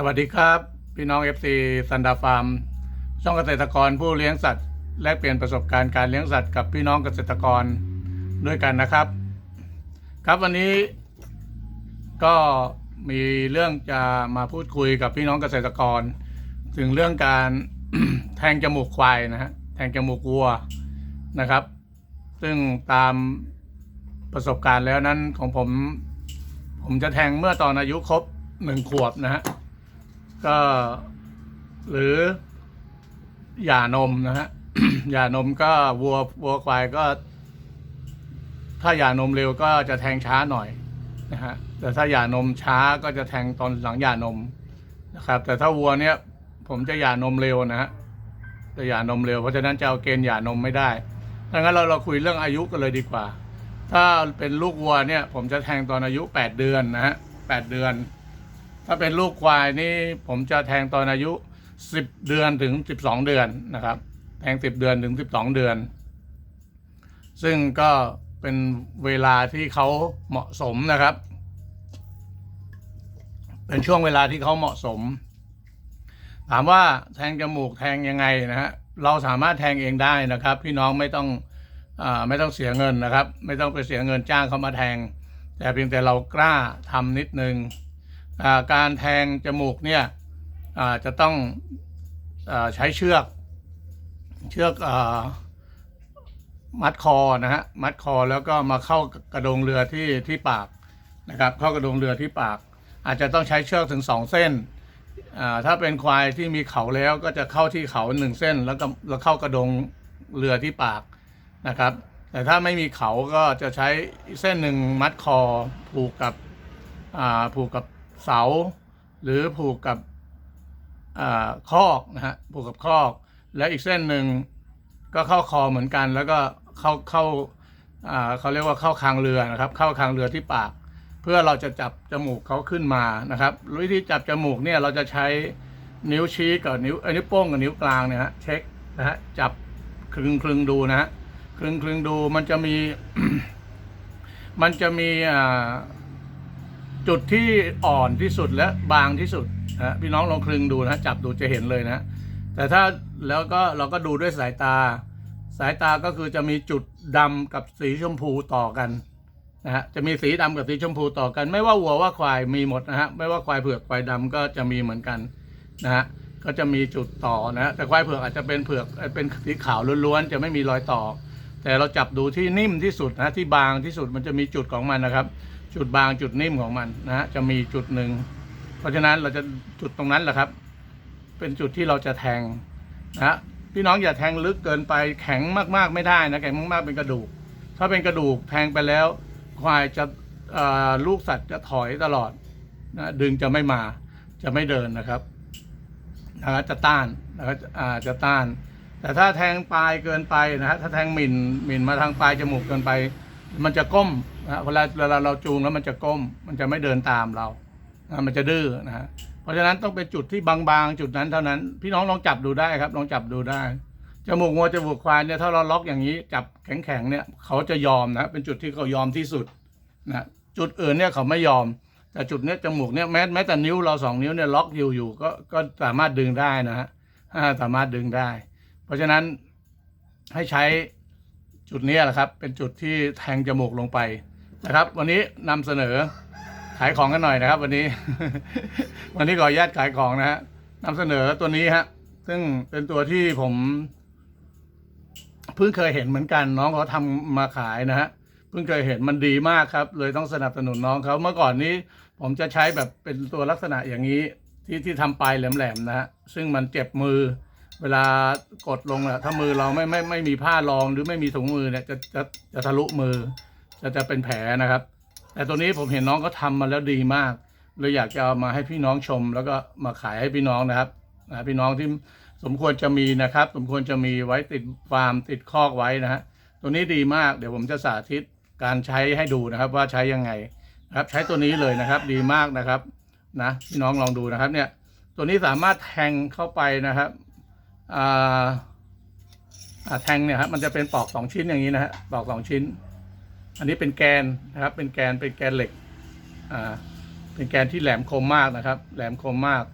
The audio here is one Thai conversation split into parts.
สวัสดีครับ พี่น้อง FC ซันดาฟาร์ม ช่องเกษตรกรผู้เลี้ยงสัตว์ แลกเปลี่ยนประสบการณ์การเลี้ยงสัตว์กับพี่น้องเกษตรกรด้วยกันนะครับ ครับวันนี้ก็มีเรื่องจะมาพูดคุยกับพี่น้องเกษตรกร ถึงเรื่องการแทงจมูกควายนะฮะแทงจมูกวัวนะครับ ซึ่งตามประสบการณ์แล้วนั้นของผม ผมจะแทงเมื่อตอนอายุครบหนึ่งขวบนะฮะ ก็ หรือหย่านมนะฮะหย่านมก็วัววัวควายก็ ถ้าหย่านมเร็วก็จะแทงช้าหน่อยนะฮะแต่ถ้าหย่านมช้าก็จะแทงตอนหลังหย่านมนะครับ แต่ถ้าวัวเนี้ยผมจะหย่านมเร็วนะฮะจะหย่านมเร็วเพราะฉะนั้นจะเอาเกณฑ์หย่านมไม่ได้ดังนั้นเราเราคุยเรื่องอายุกันเลยดีกว่า ถ้าเป็นลูกวัวเนี่ย ผมจะแทงตอนอายุแปดเดือนนะฮะแปดเดือน ถ้าเป็นลูกควายนี่ผมจะแทงตอนอายุสิบเดือนถึงสิบสองเดือนนะครับ แทงสิบเดือนถึงสิบสองเดือน ซึ่งก็เป็นเวลาที่เขาเหมาะสมนะครับ เป็นช่วงเวลาที่เขาเหมาะสม ถามว่าแทงจมูกแทงยังไงนะฮะเราสามารถแทงเองได้นะครับ พี่น้องไม่ต้องอไม่ต้องเสียเงินนะครับ ไม่ต้องไปเสียเงินจ้างเขามาแทง แต่เพียงแต่เรากล้าทำนิดนึง การแทงจมูกเนี่ยจะต้องอใช้เชือก เชือกอมัดคอนะฮะมัดคอแล้วก็มาเข้ากระดงเรือที่ที่ปากนะครับ เข้ากระดงเรือที่ปาก อาจจะต้องใช้เชือกถึงสองเส้นถ้าเป็นควายที่มีเขาแล้วก็จะเข้าที่เขาหนึ่งเส้น แล้วก็แล้วเข้ากระดงเรือที่ปากนะครับ แต่ถ้าไม่มีเขาก็จะใช้เส้นหนึ่งมัดคอผูกกับผูกกับ เสา หรือผูกกับอาคอกนะฮะผูกกับคอก แล้วอีกเส้นหนึ่งก็เข้าคอเหมือนกัน แล้วก็เข้าเข้าอ่าเขาเรียกว่าเข้าคางเรือนะครับ เข้าคางเรือที่ปาก เพื่อเราจะจับจมูกเขาขึ้นมานะครับวิธีจับจมูกเนี่ยเราจะใช้นิ้วชี้กับนิ้วนิ้วโป้งกับนิ้วกลางเนี่ยฮะเช็คนะฮะจับคลึงคลึงดูนะฮะคลึงคลึงดูมันจะมี มันจะมีอ่า จุดที่อ่อนที่สุดและบางที่สุดนะพี่น้องลองคลึงดูนะจับดูจะเห็นเลยนะแต่ถ้าแล้วก็เราก็ดูด้วยสายตา สายตาก็คือจะมีจุดดำกับสีชมพูต่อกันนะฮะจะมีสีดำกับสีชมพูต่อกัน ไม่ว่าวัวว่าควายมีหมดนะฮะไม่ว่าควายเผือกควายดำก็จะมีเหมือนกันนะฮะก็จะมีจุดต่อนะฮะแต่ควายเผือกอาจจะเป็นเผือกเป็นสีขาวล้วนๆจะไม่มีรอยต่อ แต่เราจับดูที่นิ่มที่สุดนะที่บางที่สุดมันจะมีจุดของมันนะครับ จุดบางจุดนิ่มของมันนะฮะจะมีจุดหนึ่ง เพราะฉะนั้นเราจะจุดตรงนั้นแหละครับ เป็นจุดที่เราจะแทงนะฮะพี่น้องอย่าแทงลึกเกินไปแข็งมากๆไม่ได้นะแข็งมากๆเป็นกระดูก ถ้าเป็นกระดูกแทงไปแล้ว ควายจะลูกสัตว์จะถอยตลอดนะดึงจะไม่มาจะไม่เดินนะครับนะฮะจะต้านนะครับจะต้าน แต่ถ้าแทงปลายเกินไปนะฮะถ้าแทงหมิ่นหมิ่นมาทางปลายจมูกเกินไป มันจะก้ม นะเวลาเวลาเราจูงแล้วมันจะก้ม มันจะไม่เดินตามเรานะมันจะดื้อนะฮะเพราะฉะนั้นต้องเป็นจุดที่บางๆ จุดนั้นเท่านั้น พี่น้องลองจับดูได้ครับ ลองจับดูได้จมูกงัวจมูกควายเนี่ยถ้าเราล็อกอย่างนี้จับแข็งๆเนี่ยเขาจะยอมนะเป็นจุดที่เขายอมที่สุดนะจุดอื่นเนี่ยเขาไม่ยอม แต่จุดเนี้ยจมูกเนี่ยแม้แม้แต่นิ้วเราสองนิ้วเนี่ยล็อกอยู่อยู่ก็ก็สามารถดึงได้นะฮะสามารถดึงได้ เพราะฉะนั้นให้ใช้จุดนี้แหละครับ เป็นจุดที่แทงจมูกลงไป นะครับ วันนี้นำเสนอขายของกันหน่อยนะครับ วันนี้ วันนี้ขออนุญาตขายของนะฮะนำเสนอตัวนี้ฮะ ซึ่งเป็นตัวที่ผมเพิ่งเคยเห็นเหมือนกัน น้องเขาทำมาขายนะฮะเพิ่งเคยเห็นมันดีมากครับ เลยต้องสนับสนุนน้องเขาเมื่อก่อนนี้ ผมจะใช้แบบเป็นตัวลักษณะอย่างนี้ ที่ที่ทำปลายแหลมๆนะฮะซึ่งมันเจ็บมือ เวลากดลงอะถ้ามือเราไม่ไม่ไม่มีผ้ารองหรือไม่มีถุงมือเนี่ยจะจะจะทะลุมือ จะจะเป็นแผลนะครับ แต่ตัวนี้ผมเห็นน้องก็ทำมาแล้วดีมากเลยอยากจะเอามาให้พี่น้องชม แล้วก็มาขายให้พี่น้องนะครับนะพี่น้องที่สมควรจะมีนะครับ สมควรจะมีไว้ติดฟาร์มติดคอกไว้นะฮะตัวนี้ดีมากเดี๋ยวผมจะสาธิตการใช้ให้ดูนะครับ ว่าใช้ยังไงนะครับ ใช้ตัวนี้เลยนะครับ ดีมากนะครับนะพี่น้องลองดูนะครับ เนี่ย ตัวนี้สามารถแทงเข้าไปนะครับอ่าอ่าแทงเนี่ยครับมันจะเป็นปอกสองชิ้นอย่างนี้นะฮะปอกสองชิ้น อันนี้เป็นแกนนะครับ เป็นแกนเป็นแกนเหล็กอ่าเป็นแกนที่แหลมคมมากนะครับ แหลมคมมาก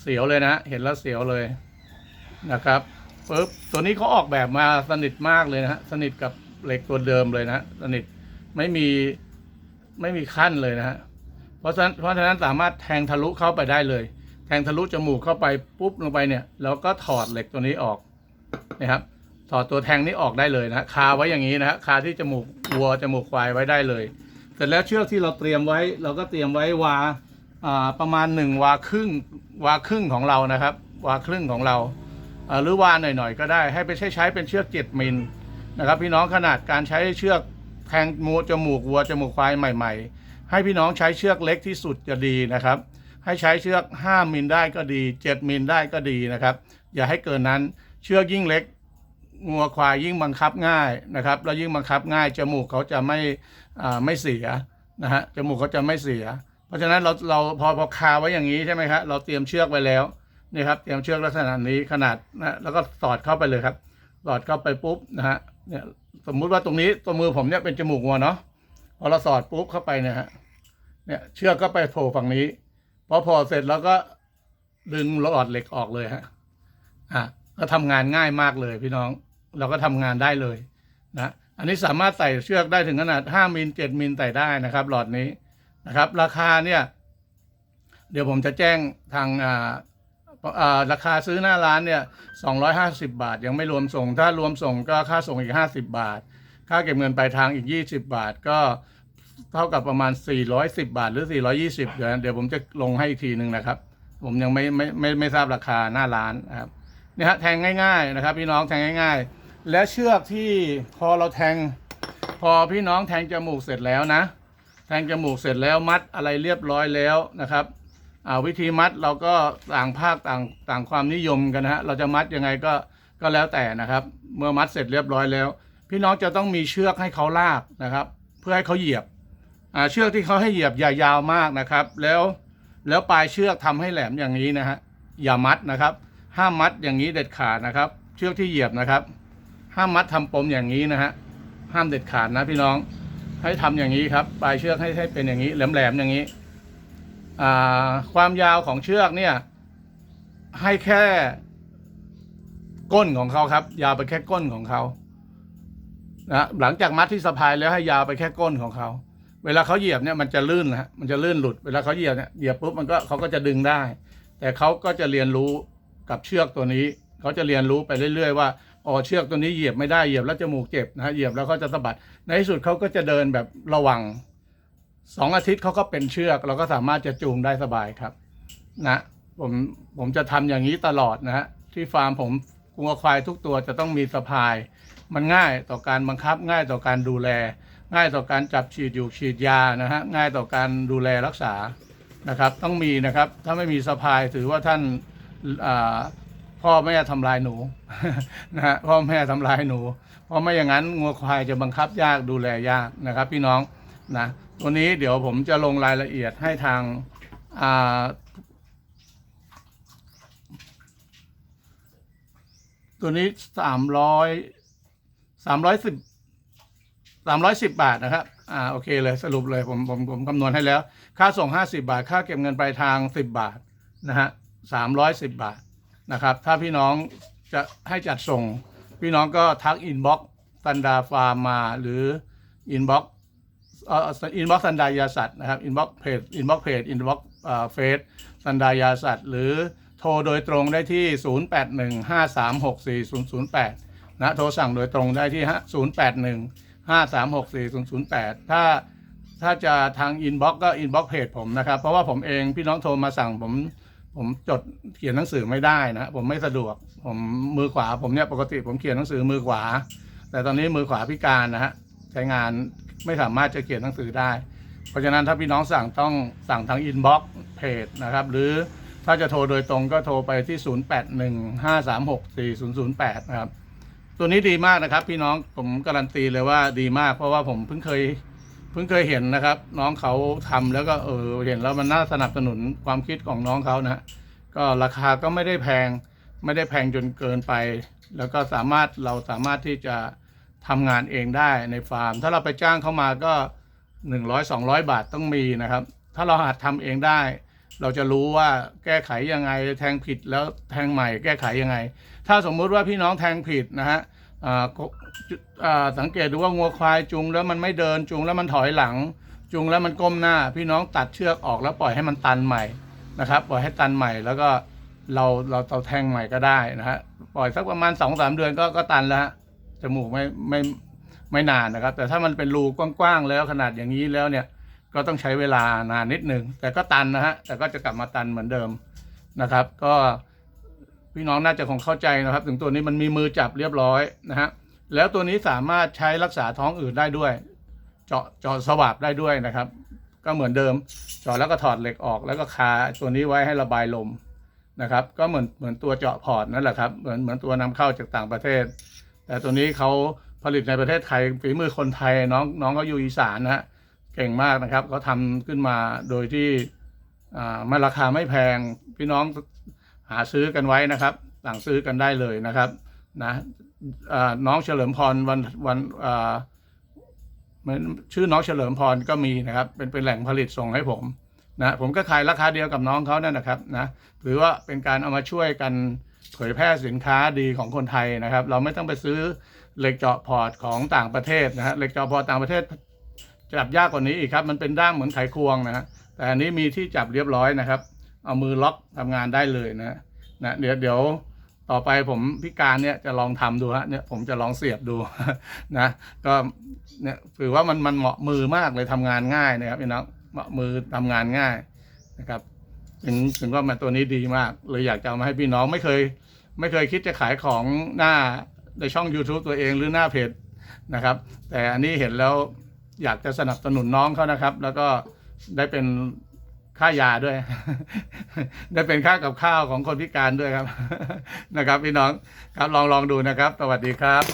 เสียวเลยนะ เห็นแล้วเสียวเลยนะครับปึ๊บตัวนี้เขาออกแบบมาสนิทมากเลยนะฮะสนิทกับเหล็กตัวเดิมเลยนะสนิทไม่มีไม่มีขั้นเลยนะฮะเพราะฉะนั้นเพราะฉะนั้นสามารถแทงทะลุเข้าไปได้เลย แทงทะลุจมูกเข้าไปปุ๊บลงไปเนี่ยแล้วก็ถอดเหล็กตัวนี้ออกนะครับถอดตัวแทงนี้ออกได้เลยนะคาไว้อย่างนี้นะฮะคาที่จมูก วัวจมูกควายไว้ได้เลย เสร็จแล้วเชือกที่เราเตรียมไว้ เราก็เตรียมไว้วาประมาณหนึ่งวาครึ่งวาครึ่งของเรานะครับ วาครึ่งของเราอ่าหรือวาหน่อยๆ ก็ได้ให้ไปใช้ใช้เป็นเชือกเจ็ดมิลนะครับ พี่น้องขนาดการใช้เชือกแทงมูจมูกวัวจมูกควายใหม่ ๆ ให้พี่น้องใช้เชือกเล็กที่สุดจะดีนะครับ ให้ใช้เชือก 5มิลได้ก็ดี 7มิลได้ก็ดีนะครับ อย่าให้เกินนั้นเชือกยิ่งเล็ก งัวควายยิ่งบังคับง่ายนะครับ แล้วยิ่งบังคับง่ายจมูกเขาจะไม่ไม่เสียนะฮะจมูกเขาจะไม่เสีย เพราะฉะนั้นเราเราพอพอคาไว้อย่างนี้ใช่ไหมครับเราเตรียมเชือกไว้แล้วนี่ครับเตรียมเชือกลักษณะนี้ขนาดนะแล้วก็สอดเข้าไปเลยครับสอดเข้าไปปุ๊บนะฮะเนี่ยสมมุติว่าตรงนี้ตัวมือผมเนี่ยเป็นจมูกวัวเนาะพอเราสอดปุ๊บเข้าไปเนี่ยฮะเนี่ยเชือกก็ไปโผล่ฝั่งนี้พอโผล่เสร็จแล้วก็ดึงหลอดเหล็กออกเลยฮะอะก็ทำงานง่ายมากเลยพี่น้อง เราก็ทำงานได้เลยนะอันนี้สามารถใส่เชือกได้ถึงขนาด 5มิล7มิลใส่ได้นะครับ หลอดนี้นะครับ ราคาเนี่ย เดี๋ยวผมจะแจ้งทางอ่าอ่าราคาซื้อหน้าร้านเนี่ย 250 บาท ยังไม่รวมส่ง ถ้ารวมส่งก็ค่าส่งอีก 50 บาท ค่าเก็บเงินปลายทางอีก 20 บาท ก็เท่ากับประมาณ 410 บาท หรือ 420 เดี๋ยวเดี๋ยวผมจะลงให้อีกทีหนึ่งนะครับ ผมยังไม่ไม่ไม่ไม่ทราบราคาหน้าร้านนะครับนี่ฮะแทงง่าย ๆ นะครับ พี่น้องแทงง่าย ๆ และเชือกที่พอเราแทง พอพี่น้องแทงจมูกเสร็จแล้วนะ แทงจมูกเสร็จแล้วมัดอะไรเรียบร้อยแล้วนะครับวิธีมัดเราก็ต่างภาคต่างต่างความนิยมกันนะฮะเราจะมัดยังไงก็ก็แล้วแต่นะครับ เมื่อมัดเสร็จเรียบร้อยแล้ว พี่น้องจะต้องมีเชือกให้เขาลากนะครับ เพื่อให้เขาเหยียบเชือกที่เขาให้เหยียบอย่ายาวมากนะครับ แล้วแล้วปลายเชือกทำให้แหลมอย่างนี้นะฮะอย่ามัดนะครับ ห้ามมัดอย่างนี้เด็ดขาดนะครับ เชือกที่เหยียบนะครับ ห้ามมัดทำปมอย่างนี้นะฮะห้ามเด็ดขาดนะพี่น้องให้ทำอย่างนี้ครับปลายเชือกให้ให้เป็นอย่างนี้แหลมๆอย่างนี้ความยาวของเชือกเนี่ย ให้แค่ก้นของเขาครับ ยาวไปแค่ก้นของเขานะหลังจากมัดที่สะพายแล้วให้ยาวไปแค่ก้นของเขา เวลาเขาเหยียบเนี่ยมันจะลื่นนะมันจะลื่นหลุด เวลาเขาเหยียบเนี่ยเหยียบปุ๊บมันก็เขาก็จะดึงได้ แต่เขาก็จะเรียนรู้กับเชือกตัวนี้ เขาจะเรียนรู้ไปเรื่อย ๆ ว่า อ๋อเชือกตัวนี้เหยียบไม่ได้เหยียบแล้วจมูกเจ็บนะฮะเหยียบแล้วเขาจะสะบัด ในที่สุดเขาก็จะเดินแบบระวังสองอาทิตย์เขาก็เป็นเชือกเราก็สามารถจะจูงได้สบายครับ นะผมผมจะทำอย่างนี้ตลอดนะฮะที่ฟาร์มผมงัวควายทุกตัวจะต้องมีสะพาย มันง่ายต่อการบังคับง่ายต่อการดูแล ง่ายต่อการจับฉีดอยู่ฉีดยานะฮะง่ายต่อการดูแลรักษานะครับ ต้องมีนะครับ ถ้าไม่มีสะพายถือว่าท่านอ่า พ่อแม่ทำลายหนูนะฮะพ่อแม่ทำลายหนู เพราะไม่อย่างนั้นงัวควายจะบังคับยากดูแลยากนะครับ พี่น้องนะตัวนี้เดี๋ยวผมจะลงรายละเอียดให้ทางอ่าตัวนี้สามร้อยสามร้อยสิบสามร้อยสิบบาทนะครับ อ่า โอเคเลย สรุปเลย ผม ผม ผมคำนวณให้แล้ว ค่าส่งห้าสิบาท ค่าเก็บเงินปลายทางสิบบาท นะฮะสามร้อยสิบบาท นะครับ ถ้าพี่น้องจะให้จัดส่ง พี่น้องก็ทักอินบ็อกซันดาฟาร์มมา หรืออินบ็อกเอ่ออินบ็อกซันดายาสัตว์นะครับอินบ็อกซ์เพจอินบ็อกซ์เพจอินบ็อกซ์เฟซซันดายาสัตว์ หรือโทรโดยตรงได้ที่ 0815364008 นะโทรสั่งโดยตรงได้ที่ 0815364008 ถ้าถ้าจะทางอินบ็อกซ์ก็อินบ็อกซ์เพจผมนะครับ เพราะว่าผมเองพี่น้องโทรมาสั่งผม ผมจดเขียนหนังสือไม่ได้นะผมไม่สะดวก ผมมือขวาผมเนี่ยปกติผมเขียนหนังสือมือขวา แต่ตอนนี้มือขวาพิการนะฮะใช้งานไม่สามารถจะเขียนหนังสือได้ เพราะฉะนั้นถ้าพี่น้องสั่งต้องสั่งทางอินบ็อกเพจนะครับ หรือถ้าจะโทรโดยตรงก็โทรไปที่ 0815364008 นะครับ ตัวนี้ดีมากนะครับ พี่น้องผมการันตีเลยว่าดีมากเพราะว่าผมเพิ่งเคย เพิ่งเคยเห็นนะครับ น้องเขาทำแล้วก็เออเห็นแล้วมันน่าสนับสนุนความคิดของน้องเขานะก็ราคาก็ไม่ได้แพงไม่ได้แพงจนเกินไป แล้วก็สามารถเราสามารถที่จะทำงานเองได้ในฟาร์ม ถ้าเราไปจ้างเข้ามาก็ 100 200 บาทต้องมีนะครับ ถ้าเราหัดทำเองได้ เราจะรู้ว่าแก้ไขยังไงแทงผิดแล้วแทงใหม่แก้ไขยังไง ถ้าสมมุติว่าพี่น้องแทงผิดนะฮะ สังเกตดูว่างัวควายจูงแล้วมันไม่เดินจูงแล้วมันถอยหลังจูงแล้วมันก้มหน้า พี่น้องตัดเชือกออกแล้วปล่อยให้มันตันใหม่นะครับ ปล่อยให้ตันใหม่แล้วก็เราเราเราแทงใหม่ก็ได้นะฮะปล่อยสักประมาณสองสามเดือนก็ก็ตันแล้วฮะจมูกไม่ไม่ไม่นานนะครับ แต่ถ้ามันเป็นรูกว้างๆแล้วขนาดอย่างนี้แล้วเนี่ยก็ต้องใช้เวลานานนิดหนึ่งแต่ก็ตันนะฮะแต่ก็จะกลับมาตันเหมือนเดิมนะครับ ก็ พี่น้องน่าจะคงเข้าใจนะครับ ถึงตัวนี้มันมีมือจับเรียบร้อยนะฮะแล้วตัวนี้สามารถใช้รักษาท้องอืดได้ด้วย เจาะเจาะสวาบได้ด้วยนะครับ ก็เหมือนเดิมเจาะแล้วก็ถอดเหล็กออก แล้วก็คาตัวนี้ไว้ให้ระบายลมนะครับ ก็เหมือนเหมือนตัวเจาะพอร์ตนั่นแหละครับเหมือนเหมือนตัวนำเข้าจากต่างประเทศ แต่ตัวนี้เขาผลิตในประเทศไทยฝีมือคนไทยน้องน้องเขาอยู่อีสานนะฮะเก่งมากนะครับเขาทำขึ้นมาโดยที่อ่าไม่ราคาไม่แพงพี่น้อง หาซื้อกันไว้นะครับ สั่งซื้อกันได้เลยนะครับนะน้องเฉลิมพรวันวันเหมือนชื่อน้องเฉลิมพรก็มีนะครับ เป็นเป็นแหล่งผลิตส่งให้ผมนะผมก็ขายราคาเดียวกับน้องเขานั่นนะครับนะหรือว่าเป็นการเอามาช่วยกันเผยแพร่สินค้าดีของคนไทยนะครับ เราไม่ต้องไปซื้อเหล็กเจาะพอร์ตของต่างประเทศนะฮะเหล็กเจาะพอร์ตต่างประเทศจับยากกว่านี้อีกครับ มันเป็นด้ามเหมือนไขควงนะฮะแต่อันนี้มีที่จับเรียบร้อยนะครับ เอามือล็อกทำงานได้เลยนะนะเดี๋ยวเดี๋ยวต่อไปผมพิการเนี่ยจะลองทำดูฮะเนี่ยผมจะลองเสียบดูนะก็เนี่ยถือว่ามันมันเหมาะมือมากเลยทำงานง่ายนะครับพี่น้องเหมาะมือทำงานง่ายนะครับถึงถึงว่ามันตัวนี้ดีมากเลยอยากจะเอามาให้พี่น้องไม่เคย ไม่เคยคิดจะขายของหน้าในช่อง YouTube ตัวเองหรือหน้าเพจนะครับ แต่อันนี้เห็นแล้วอยากจะสนับสนุนน้องเขานะครับ แล้วก็ได้เป็น ค่ายาด้วย ได้เป็นค่ากับข้าวของคนพิการด้วยครับ นะครับ พี่น้องครับลองลองดูนะครับ สวัสดีครับ